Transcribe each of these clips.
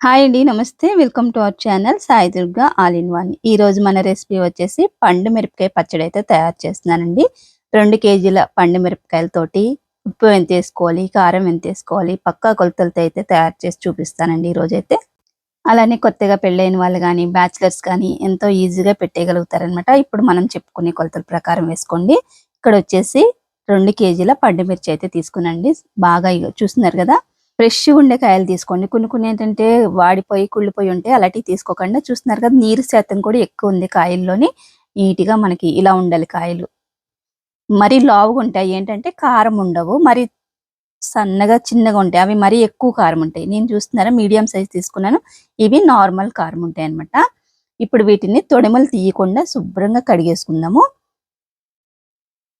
Hi అండి నమస్తే. Welcome to our channel Sai Durga all in one. ఈ రోజు మన రెసిపీ వచ్చేసి పండు మిరపకాయ పచ్చడి అయితే తయారు చేస్తున్నానండి. రెండు కేజీల పండు మిరపకాయలతోటి ఉప్పు ఎంత వేసుకోవాలి కారం ఎంత వేసుకోవాలి పక్కా కొలతలతో అయితే తయారు చేసి చూపిస్తానండి ఈ రోజు అయితే. అలానే కొత్తగా పెళ్ళైన వాళ్ళు కానీ బ్యాచిలర్స్ కానీ ఎంతో ఈజీగా పెట్టేయగలుగుతారనమాట ఇప్పుడు మనం చెప్పుకునే కొలతల ప్రకారం వేసుకోండి. ఇక్కడ వచ్చేసి రెండు కేజీల పండు మిర్చి అయితే తీసుకునండి బాగా చూస్తున్నారు కదా? ఫ్రెష్ ఉండే కాయలు తీసుకోండి. కొన్ని కొన్ని ఏంటంటే వాడిపోయి కుళ్ళిపోయి ఉంటే అలాంటివి తీసుకోకుండా చూస్తున్నారు కదా నీరు శాతం కూడా ఎక్కువ ఉంది కాయల్లోని. నీట్గా మనకి ఇలా ఉండాలి కాయలు. మరి లావుగా ఉంటాయి. ఏంటంటే కారం ఉండవు. మరి సన్నగా చిన్నగా ఉంటాయి. అవి మరీ ఎక్కువ కారం ఉంటాయి. నేను చూస్తున్నారా మీడియం సైజ్ తీసుకున్నాను. ఇవి నార్మల్ కారం ఉంటాయి అన్నమాట ఇప్పుడు వీటిని తొడిమలు తీయకుండా శుభ్రంగా కడిగేసుకుందాము.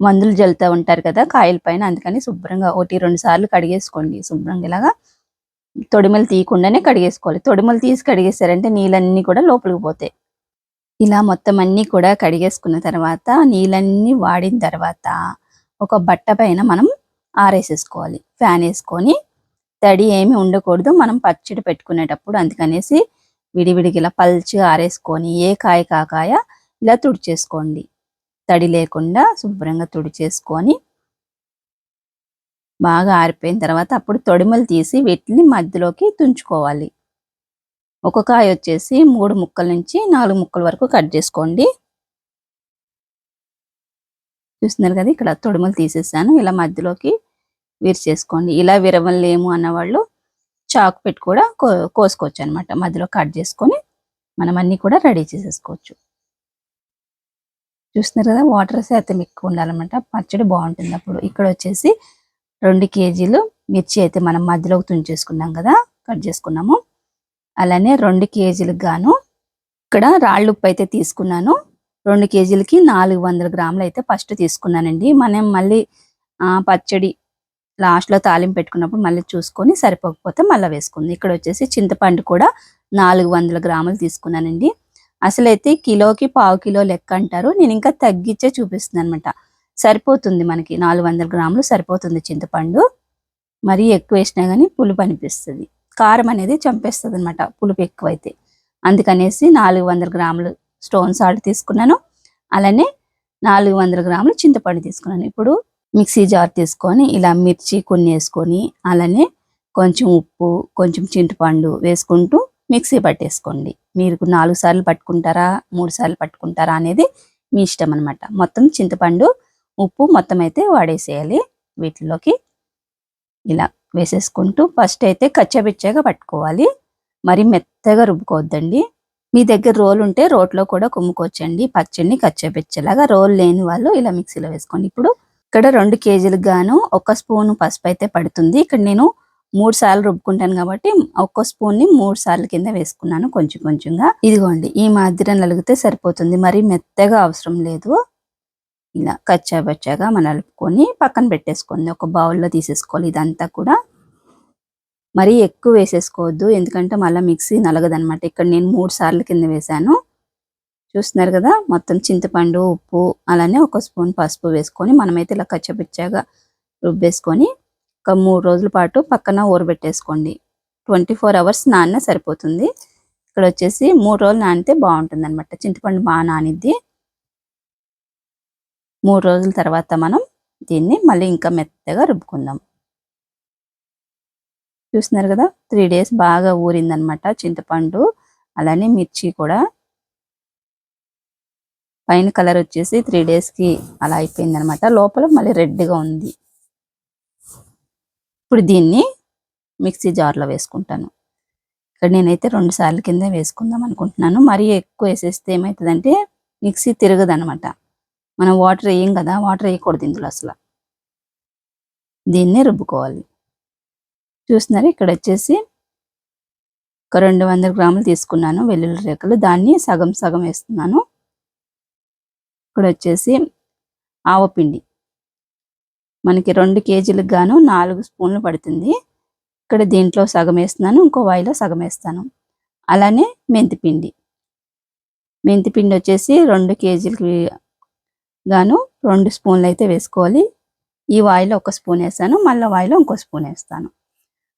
మందులు జల్లుతూ ఉంటారు కదా కాయల పైన. అందుకని శుభ్రంగా ఒకటి రెండు సార్లు కడిగేసుకోండి. శుభ్రంగా ఇలాగా తొడిమలు తీయకుండానే కడిగేసుకోవాలి. తొడిమలు తీసి కడిగేసారంటే నీళ్ళన్నీ కూడా లోపలికి పోతాయి. ఇలా మొత్తం అన్నీ కూడా కడిగేసుకున్న తర్వాత నీళ్ళన్నీ వాడిన తర్వాత ఒక బట్ట పైన మనం ఆరేసేసుకోవాలి. ఫ్యాన్ వేసుకొని తడి ఏమి ఉండకూడదు. మనం పచ్చడి పెట్టుకునేటప్పుడు అందుకనేసి విడివిడిగా ఇలా పల్చిగా ఆరేసుకొని ఏ కాయ కాకాయ ఇలా తుడిచేసుకోండి. తడి లేకుండా శుభ్రంగా తుడిచేసుకొని బాగా ఆరిపోయిన తర్వాత అప్పుడు తొడిమలు తీసి వీటిని మధ్యలోకి తుంచుకోవాలి. ఒక కాయ వచ్చేసి మూడు ముక్కల నుంచి నాలుగు ముక్కల వరకు కట్ చేసుకోండి. చూస్తున్నారు కదా ఇక్కడ తొడిమలు తీసేసాను. ఇలా మధ్యలోకి విరిచేసుకోండి. ఇలా విరవలేము అన్నవాళ్ళు చాకు పెట్టి కూడా కో కోసుకోవచ్చు అనమాట మధ్యలో కట్ చేసుకొని మనం అన్నీ కూడా రెడీ చేసేసుకోవచ్చు. చూస్తున్నారు కదా వాటర్ శాతం ఎక్కువ ఉండాలన్నమాట. పచ్చడి బాగుంటుంది అప్పుడు. ఇక్కడ వచ్చేసి రెండు కేజీలు మిర్చి అయితే మనం మధ్యలోకి తుంచేసుకున్నాం కదా కట్ చేసుకున్నాము. అలానే రెండు కేజీలకు గాను ఇక్కడ రాళ్ళు ఉప్పు అయితే తీసుకున్నాను. రెండు కేజీలకి నాలుగు వందల గ్రాములు అయితే ఫస్ట్ తీసుకున్నానండి. మనం మళ్ళీ పచ్చడి లాస్ట్లో తాలింపు పెట్టుకున్నప్పుడు మళ్ళీ చూసుకొని సరిపోకపోతే మళ్ళీ వేసుకుంది. ఇక్కడ వచ్చేసి చింతపండు కూడా నాలుగు వందల గ్రాములు తీసుకున్నానండి. అసలైతే కిలోకి పావు కిలో లెక్క అంటారు నేను ఇంకా తగ్గించే చూపిస్తుంది అనమాట సరిపోతుంది మనకి నాలుగు వందల గ్రాములు సరిపోతుంది చింతపండు. మరీ ఎక్కువ వేసినా కానీ పులుపు అనిపిస్తుంది. కారం అనేది చంపేస్తుంది అనమాట పులుపు ఎక్కువైతే. అందుకనేసి నాలుగు వందల గ్రాములు స్టోన్ సాల్ట్ తీసుకున్నాను. అలానే నాలుగు వందల గ్రాములు చింతపండు తీసుకున్నాను. ఇప్పుడు మిక్సీ జార్ తీసుకొని ఇలా మిర్చి కొన్ని వేసుకొని అలానే కొంచెం ఉప్పు కొంచెం చింతపండు వేసుకుంటూ మిక్సీ పట్టేసుకోండి. మీరు నాలుగు సార్లు పట్టుకుంటారా మూడు సార్లు పట్టుకుంటారా అనేది మీ ఇష్టం అనమాట మొత్తం చింతపండు ఉప్పు మొత్తం అయితే వాడేసేయాలి. వీటిలోకి ఇలా వేసేసుకుంటూ ఫస్ట్ అయితే కచ్చబిచ్చగా పట్టుకోవాలి. మరి మెత్తగా రుబ్బుకోవద్దండి. మీ దగ్గర రోల్ ఉంటే రోట్లో కూడా కుమ్ముకోవచ్చండి. పచ్చడిని కచ్చబిచ్చలాగా రోల్ లేని వాళ్ళు ఇలా మిక్సీలో వేసుకోండి. ఇప్పుడు ఇక్కడ రెండు కేజీలకు గాను ఒక స్పూన్ పసుపు అయితే పడుతుంది. ఇక్కడ నేను మూడు సార్లు రుబ్బుకుంటాను కాబట్టి ఒక్క స్పూన్ని మూడు సార్లు కింద వేసుకున్నాను కొంచెం కొంచెంగా. ఇదిగోండి ఈ మాదిరి నలిగితే సరిపోతుంది. మరి మెత్తగా అవసరం లేదు. ఇలా కచ్చా బచ్చాగా మనం నలుపుకొని పక్కన పెట్టేసుకోండి. ఒక బౌల్లో తీసేసుకోవాలి ఇదంతా కూడా. మరీ ఎక్కువ వేసేసుకోవద్దు ఎందుకంటే మళ్ళీ మిక్సీ నలగదనమాట ఇక్కడ నేను మూడు సార్లు కింద వేసాను చూస్తున్నారు కదా మొత్తం చింతపండు ఉప్పు అలానే ఒక స్పూన్ పసుపు వేసుకొని మనమైతే ఇలా కచ్చపిచ్చాగా రుబ్బేసుకొని ఒక మూడు రోజుల పాటు పక్కన ఊరబెట్టేసుకోండి ట్వంటీ ఫోర్ అవర్స్ నాన్న సరిపోతుంది. ఇక్కడ వచ్చేసి మూడు రోజులు నానితే బాగుంటుంది అనమాట చింతపండు బాగా నానిద్ది. మూడు రోజుల తర్వాత మనం దీన్ని మళ్ళీ ఇంకా మెత్తగా రుబ్బుకుందాం. చూస్తున్నారు కదా? త్రీ డేస్ బాగా ఊరిందనమాట చింతపండు. అలానే మిర్చి కూడా. పైన కలర్ వచ్చేసి త్రీ డేస్కి అలా అయిపోయింది అనమాట లోపల మళ్ళీ రెడ్గా ఉంది. ఇప్పుడు దీన్ని మిక్సీ జార్లో వేసుకుంటాను. ఇక్కడ నేనైతే రెండు సార్లు కింద వేసుకుందాం అనుకుంటున్నాను. మరీ ఎక్కువ వేసేస్తే ఏమవుతుందంటే మిక్సీ తిరగదనమాట. మనం వాటర్ వేయం కదా వాటర్ వేయకూడదు ఇందులో అసలు. దీన్నే రుబ్బుకోవాలి. చూస్తున్నారు ఇక్కడ వచ్చేసి ఒక రెండు వందల గ్రాములు తీసుకున్నాను వెల్లుల్లి రేఖలు దాన్ని సగం సగం వేస్తున్నాను. ఇక్కడ వచ్చేసి ఆవపిండి. మనకి రెండు కేజీలకు గాను నాలుగు స్పూన్లు పడుతుంది. ఇక్కడ దీంట్లో సగం వేస్తున్నాను ఇంకో వాయిలో సగం వేస్తాను. అలానే మెంతిపిండి. మెంతిపిండి వచ్చేసి రెండు కేజీలకి గాను రెండు స్పూన్లు అయితే వేసుకోవాలి. ఈ వాయిలో ఒక స్పూన్ వేస్తాను మళ్ళీ వాయిలో ఇంకో స్పూన్ వేస్తాను.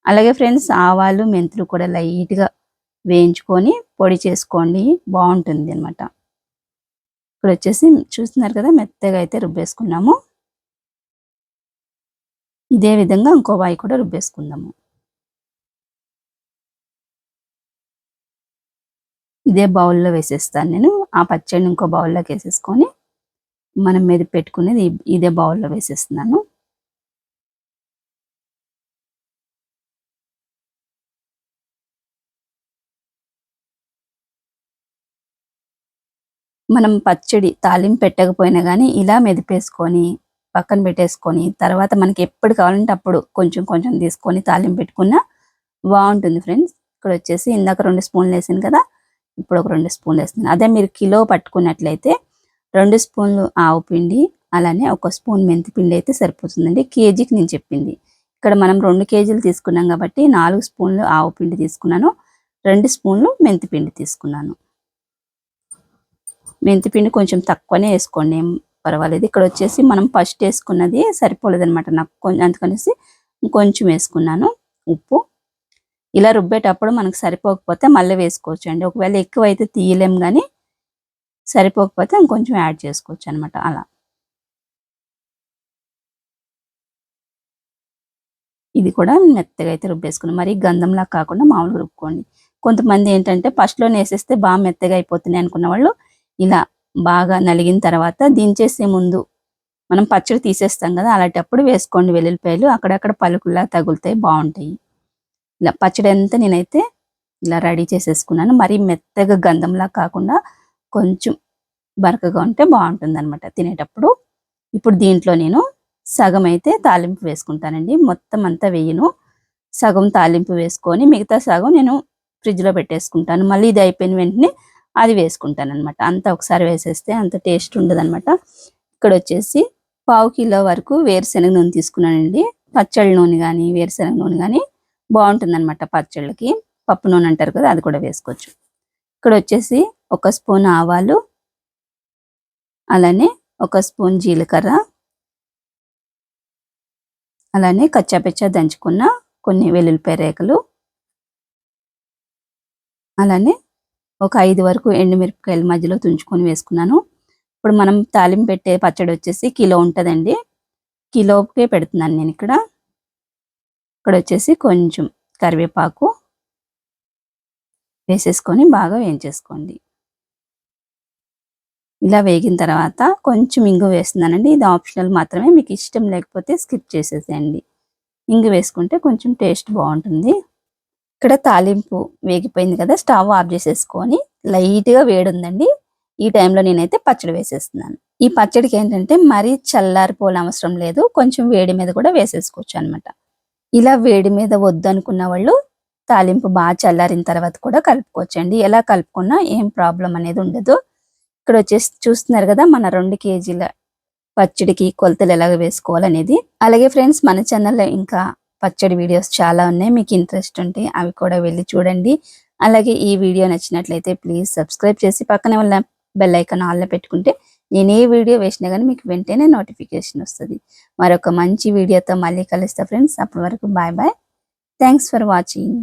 అలాగే ఫ్రెండ్స్ ఆవాలు మెంతులు కూడా లైట్గా వేయించుకొని పొడి చేసుకోండి బాగుంటుంది అనమాట ఇప్పుడు వచ్చేసి చూస్తున్నారు కదా మెత్తగా అయితే రుబ్బేసుకున్నాము. ఇదే విధంగా ఇంకో వాయి కూడా రుబ్బేసుకుందాము. ఇదే బౌల్లో వేసేస్తాను నేను. ఆ పచ్చడిని ఇంకో బౌల్లోకి వేసేసుకొని మనం మీద పెట్టుకునేది ఇదే బౌల్లో వేసేస్తున్నాను. మనం పచ్చడి తాలింపు పెట్టకపోయినా కానీ ఇలా మెదిపేసుకొని పక్కన పెట్టేసుకొని తర్వాత మనకి ఎప్పుడు కావాలంటే అప్పుడు కొంచెం కొంచెం తీసుకొని తాలింపు పెట్టుకున్నా బాగుంటుంది ఫ్రెండ్స్. ఇక్కడ వచ్చేసి ఇందాక రెండు స్పూన్లు వేసాను కదా ఇప్పుడు ఒక రెండు స్పూన్లు వేస్తున్నాను. అదే మీరు కిలో పట్టుకున్నట్లయితే రెండు స్పూన్లు ఆవు పిండి అలానే ఒక స్పూన్ మెంతి పిండి అయితే సరిపోతుందండి. కేజీకి నేను చెప్పింది. ఇక్కడ మనం రెండు కేజీలు తీసుకున్నాం కాబట్టి నాలుగు స్పూన్లు ఆవు పిండి తీసుకున్నాను రెండు స్పూన్లు మెంతి పిండి తీసుకున్నాను. మెంతి పిండి కొంచెం తక్కువనే వేసుకోండి. పర్వాలేదు. ఇక్కడ వచ్చేసి మనం ఫస్ట్ వేసుకున్నది సరిపోలేదు అనమాట నాకు కొంచెం అందుకనేసి కొంచెం వేసుకున్నాను. ఉప్పు. ఇలా రుబ్బేటప్పుడు మనకు సరిపోకపోతే మళ్ళీ వేసుకోవచ్చు అండి ఒకవేళ ఎక్కువ అయితే తీయలేం కానీ సరిపోకపోతే ఇంకొంచెం యాడ్ చేసుకోవచ్చు అనమాట అలా. ఇది కూడా మెత్తగా అయితే రుబ్బేసుకున్నాం మరి గంధంలా కాకుండా మామూలుగా రుబ్బుకోండి. కొంతమంది ఏంటంటే ఫస్ట్లోనే వేసేస్తే బాగా మెత్తగా అయిపోతున్నాయి అనుకున్న వాళ్ళు ఇలా బాగా నలిగిన తర్వాత దించేసే ముందు మనం పచ్చడి తీసేస్తాం కదా అలాంటప్పుడు వేసుకోండి వెల్లుల్లిపాయలు. అక్కడక్కడ పలుకుల్లా తగులుతాయి బాగుంటాయి. ఇలా పచ్చడి అంతా నేనైతే ఇలా రెడీ చేసేసుకున్నాను. మరీ మెత్తగా గంధంలా కాకుండా కొంచెం బరకగా ఉంటే బాగుంటుంది అనమాట తినేటప్పుడు. ఇప్పుడు దీంట్లో నేను సగం అయితే తాలింపు వేసుకుంటానండి. మొత్తం అంతా వేయను. సగం తాలింపు వేసుకొని మిగతా సగం నేను ఫ్రిడ్జ్లో పెట్టేసుకుంటాను. మళ్ళీ ఇది అయిపోయిన వెంటనే అది వేసుకుంటాను అనమాట అంతా ఒకసారి వేసేస్తే అంత టేస్ట్ ఉండదు అనమాట ఇక్కడ వచ్చేసి పావు కిలో వరకు వేరుశనగ నూనె తీసుకున్నానండి. పచ్చళ్ళ నూనె కానీ వేరుశనగ నూనె కానీ బాగుంటుంది అనమాట పచ్చళ్ళకి. పప్పు నూనె అంటారు కదా అది కూడా వేసుకోవచ్చు. ఇక్కడ వచ్చేసి ఒక స్పూన్ ఆవాలు అలానే ఒక స్పూన్ జీలకర్ర అలానే కచ్చాపెచ్చా దంచుకున్న కొన్ని వెల్లుల్లిపాయ రేకలు అలానే ఒక ఐదు వరకు ఎండుమిరపకాయలు మధ్యలో తుంచుకొని వేసుకున్నాను. ఇప్పుడు మనం తాలింపు పెట్టే పచ్చడి వచ్చేసి కిలో ఉంటుందండి. కిలోకే పెడుతున్నాను నేను ఇక్కడ. ఇక్కడ వచ్చేసి కొంచెం కరివేపాకు వేసేసుకొని బాగా వేయించేసుకోండి. ఇలా వేగిన తర్వాత కొంచెం ఇంగు వేస్తున్నానండి. ఇది ఆప్షనల్ మాత్రమే. మీకు ఇష్టం లేకపోతే స్కిప్ చేసేసేయండి. ఇంగు వేసుకుంటే కొంచెం టేస్ట్ బాగుంటుంది. ఇక్కడ తాలింపు వేగిపోయింది కదా స్టవ్ ఆఫ్ చేసేసుకొని లైట్గా వేడుందండి. ఈ టైంలో నేనైతే పచ్చడి వేసేస్తున్నాను. ఈ పచ్చడికి ఏంటంటే మరీ చల్లారిపోలే అవసరం లేదు కొంచెం వేడి మీద కూడా వేసేసుకోవచ్చు అనమాట ఇలా వేడి మీద వద్దు అనుకున్న వాళ్ళు తాలింపు బాగా చల్లారిన తర్వాత కూడా కలుపుకోవచ్చండి. ఎలా కలుపుకున్నా ఏం ప్రాబ్లం అనేది ఉండదు. ఇక్కడ వచ్చేసి చూస్తున్నారు కదా మన రెండు కేజీల పచ్చడికి కొలతలు ఎలాగ వేసుకోవాలనేది. అలాగే ఫ్రెండ్స్ మన ఛానల్లో ఇంకా పచ్చడి వీడియోస్ చాలా ఉన్నాయి. మీకు ఇంట్రెస్ట్ ఉంటే అవి కూడా వెళ్ళి చూడండి. అలాగే ఈ వీడియో నచ్చినట్లయితే ప్లీజ్ సబ్స్క్రైబ్ చేసి పక్కనే ఉన్న బెల్ ఐకాన్ ఆల్లో పెట్టుకుంటే నేను ఏ వీడియో వేసినా కానీ మీకు వెంటనే నోటిఫికేషన్ వస్తుంది. మరొక మంచి వీడియోతో మళ్ళీ కలుస్తా ఫ్రెండ్స్. అప్పటి వరకు bye bye. Thanks for watching.